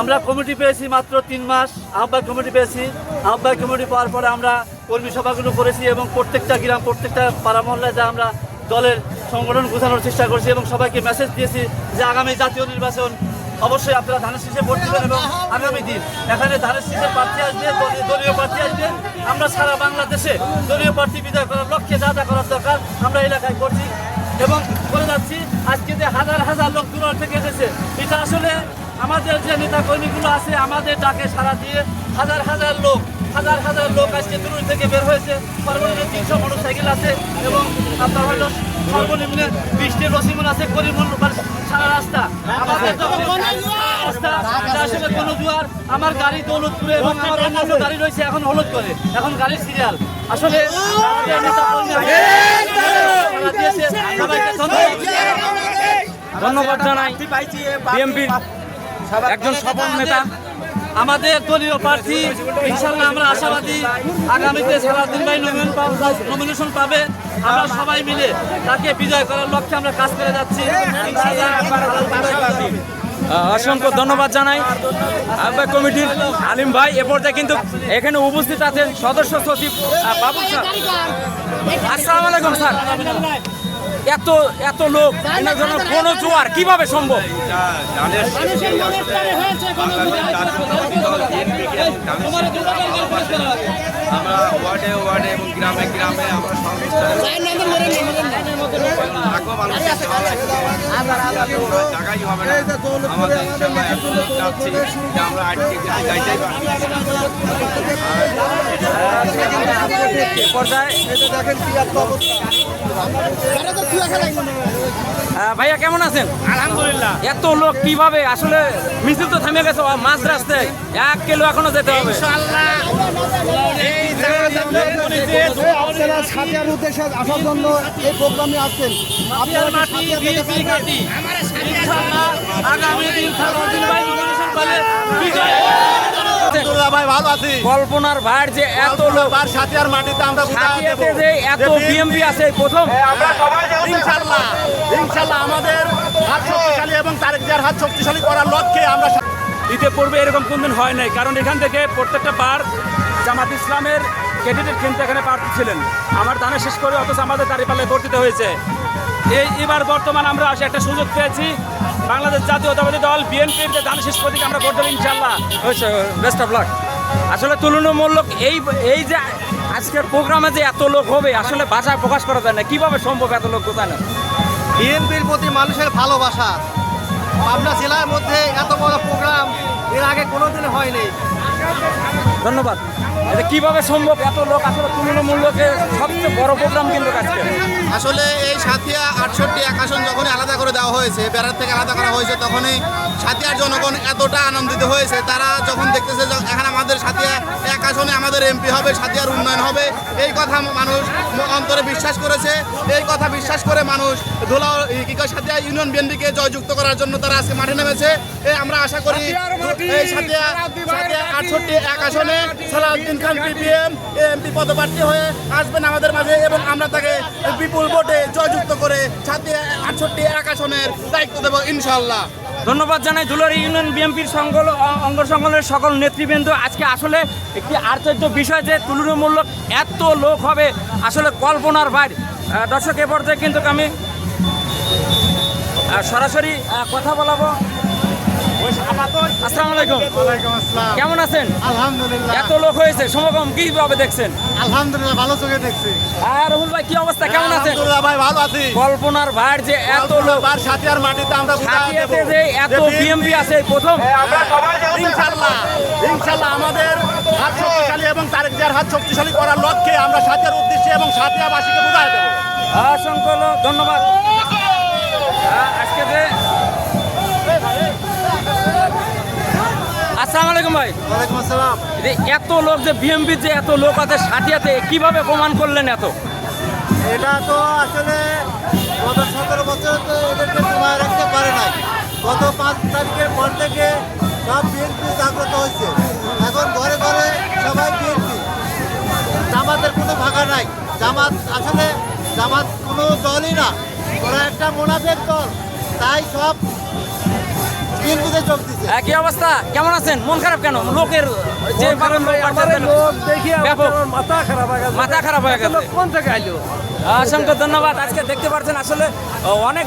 আমরা কমিটি পেয়েছি মাত্র তিন মাস, আহ্বায়ক কমিটি পেয়েছি। আহ্বায়ক কমিটি পাওয়ার পরে আমরা কর্মী সভাগুলো করেছি এবং প্রত্যেকটা গ্রাম, প্রত্যেকটা পাড়া মহল্লায় যা আমরা দলের সংগঠন গোছানোর চেষ্টা করছি এবং সবাইকে মেসেজ দিয়েছি যে আগামী জাতীয় নির্বাচন অবশ্যই আপনারা ধানের শীষে ভোট দেবেন এবং আগামী দিন এখানে ধানের শীষের প্রার্থী আসবে, দলীয় প্রার্থী আসবে। আমরা সারা বাংলাদেশে দলীয় প্রার্থী বিদায় করার লক্ষ্যে যা যা করার দরকার আমরা এলাকায় করছি এবং করে যাচ্ছি। আজকে যে হাজার হাজার লোক দূর থেকে এসেছে, এটা আসলে আমাদের যে নেতা কর্মীগুলো আছে আমাদের ডাকে সারা দিয়ে হাজার হাজার লোক হাজার হাজার লোক আজকে দূর থেকে বের হয়েছে। সর্বনিম্ন তিনশো মোটর সাইকেল আছে এবং আপনার হলো সর্বনিম্ন বৃষ্টির রসিমন আছে করিমন সারা রাস্তা। আমাদের যখন রাস্তা আসলে কোনো জুয়ার আমার গাড়ি দৌলতপুরে এবং আমার অন্যান্য গাড়ি রয়েছে এখন হলুদ করে এখন গাড়ির সিরিয়াল আসলে ধন্যবাদ। জানাই। বিএনপির একজন সফল নেতা। আমাদের দলীয় প্রার্থী ইনশাল্লাহ আমরা আশাবাদী। আগামীতে সারাদিন ভাই নমিনেশন পাবে। আমরা সবাই মিলে তাকে বিজয় করার লক্ষ্যে আমরা কাজ করে যাচ্ছি। অসংখ্য ধন্যবাদ জানাই। আহ্বায়ক কমিটির আলিম ভাই এ পর্যায়ে কিন্তু এখানে উপস্থিত আছেন সদস্য সচিব বাবুল স্যার। আসসালামু আলাইকুম স্যার। এত এত লোক এনার জন্য কোনো জোয়ার কীভাবে সম্ভব আমরা ওয়ার্ডে ওয়ার্ডে এবং গ্রামে গ্রামে আমরা সর্বস্তরে লাখো মানুষের জায়গায় হবে না আমাদের ইনশাআল্লাহ যে আমরা আটকে যাইতেই পারছি এ পর্যায়ে আহ, ভাইয়া কেমন আছেন? আলহামদুলিল্লাহ। এত লোক কীভাবে? আসলে মিছিল তো থেমে গেছে মাঝ রাস্তায়। এক কিলো এখনও যেতে হবে। এই আপনারা সাথিয়ার উদ্দেশ্যে আসার জন্য এই প্রোগ্রামে আসছেন আপনারা কি মাটি সাথিয়া যেতে বিএনপি পারবেন? ঘাঁটি। ইনশাআল্লাহ আগামী দিন সারাদিন ভাই ভালো আছি। কল্পনার ভাইয়ের যে এত লোক। আর সাথিয়ার মাটিতে আমরা সাথিয়াতে যে এত বিএমপি আছে প্রথম। ইনশাল্লাহ। ইনশাল্লাহ আমাদের হাত শক্তিশালী এবং তারেক জিয়ার হাত শক্তিশালী করার লক্ষ্যে আমরা ঈদে পূর্বে এরকম কোনদিন হয় নাই কারণ এখান থেকে প্রত্যেকটা বার জামাত ইসলামের ক্যান্ডিডেট কিন্তু এখানে প্রার্থী ছিলেন। আমার দানে শেষ করে অথচ আমাদের দাঁড়িপাল্লায় বর্তিত হয়েছে। এই এবার বর্তমান আমরা আসে একটা সুযোগ পেয়েছি বাংলাদেশ জাতীয়তাবাদী দল বিএনপির যে দান শেষ প্রতীক আমরা করতে ইনশাল্লাহ। বেস্ট অফ লাক আসলে তুলনামূলক এই এই যে আজকের প্রোগ্রামে যে এত লোক হবে, আসলে ভাষায় প্রকাশ করা যায় না। কীভাবে সম্ভব এত লোক কোথায় না বিএনপির প্রতি মানুষের ভালোবাসা। পাবনা জেলার মধ্যে এত বড় প্রোগ্রাম, এর আগে কোনোদিন হয়নি। ধন্যবাদ। এটা কীভাবে সম্ভব? এত লোক আসলে তুলনামূলকে সবচেয়ে বড় প্রোগ্রাম কিন্তু আজকে। আসলে এই সাথিয়া আটষট্টি এক আসন যখনই আলাদা করে দেওয়া হয়েছে বেড়ার থেকে আলাদা করা হয়েছে তখনই সাথিয়ার জনগণ এতটা আনন্দিত হয়েছে। তারা যখন দেখতেছে যে এখন আমাদের সাথিয়া এক আসনে আমাদের এমপি হবে সাথিয়ার উন্নয়ন হবে এই কথা মানুষ অন্তরে বিশ্বাস করেছে। এই কথা বিশ্বাস করে মানুষ ধুলা কি কয় সাথিয়া ইউনিয়ন বিএনপিকে জয়যুক্ত করার জন্য তারা আজকে মাঠে নেমেছে। এই আমরা আশা করি এই সাথিয়া সাথিয়া আটষট্টি এক আসনে সালাউদ্দিন খান পিপিএম এমপি পদপ্রার্থী হয়ে আসবেন আমাদের মাঝে এবং আমরা তাকে বিপুল ভোটে জয়যুক্ত করে সাথিয়া আটষট্টি এক আসনের দায়িত্ব দেবো ইনশাল্লাহ ধন্যবাদ জানাই দুলারি ইউনিয়ন বিএনপির সংগল অঙ্গ সংগঠনের সকল নেতৃবৃন্দ। আজকে আসলে একটি আশ্চর্য বিষয় যে তুলনামূলক এত লোক হবে আসলে কল্পনার বাইরে। দর্শক, এ পর্যায়ে কিন্তু আমি সরাসরি কথা বলাবো। আসসালামু আলাইকুম। কেমন আছেন? আলহামদুলিল্লাহ। এত লোক হয়েছে সমাগম কীভাবে দেখছেন? আলহামদুলিল্লাহ ভালো চোখে দেখছি। আর রহুল ভাই কি অবস্থা? কেমন আছেন? ভাই ভালো আছি। কল্পনার ভাইয়ের যে এত লোক আর সাথিয়ার মাটিতে আমরা সাথিয়াতে যে এত বিএমপি আছে প্রথম? ইনশাল্লাহ ইনশাল্লাহ আমাদের হাত শক্তিশালী এবং তারেক জিয়ার হাত শক্তিশালী করার লক্ষ্যে আমরা সাথিয়ার উদ্দেশ্যে এবং সাথিয়াবাসীকে বুঝাই দেবো। অসংখ্য ধন্যবাদ। আজকে যে আসসালামু আলাইকুম ভাই। ওয়ালাইকুম আসসালাম। এত লোক যে বিএমপি যে এত লোক আছে সাথিয়াতে কীভাবে প্রমাণ করলেন এত? এটা তো আসলে গত সতেরো বছর তো এদেরকে সময় রাখতে পারে নাই। গত পাঁচ তারিখের পর থেকে সব বিএনপি জাগ্রত হয়েছে। এখন ঘরে ঘরে সবাই বিএনপি জামাতের কোনো ভাগা নাই। জামাত আসলে জামাত কোনো দলই না। ওরা একটা মোনাফেক দল। তাই সব একই অবস্থা? কেমন আছেন? মন খারাপ কেন? লোকের যে মাথা খারাপ হয়ে গেছে। মাথা খারাপ হয়ে গেছে। কোন থেকে আইলো? অসংখ্য ধন্যবাদ। আজকে দেখতে পাচ্ছেন আসলে অনেক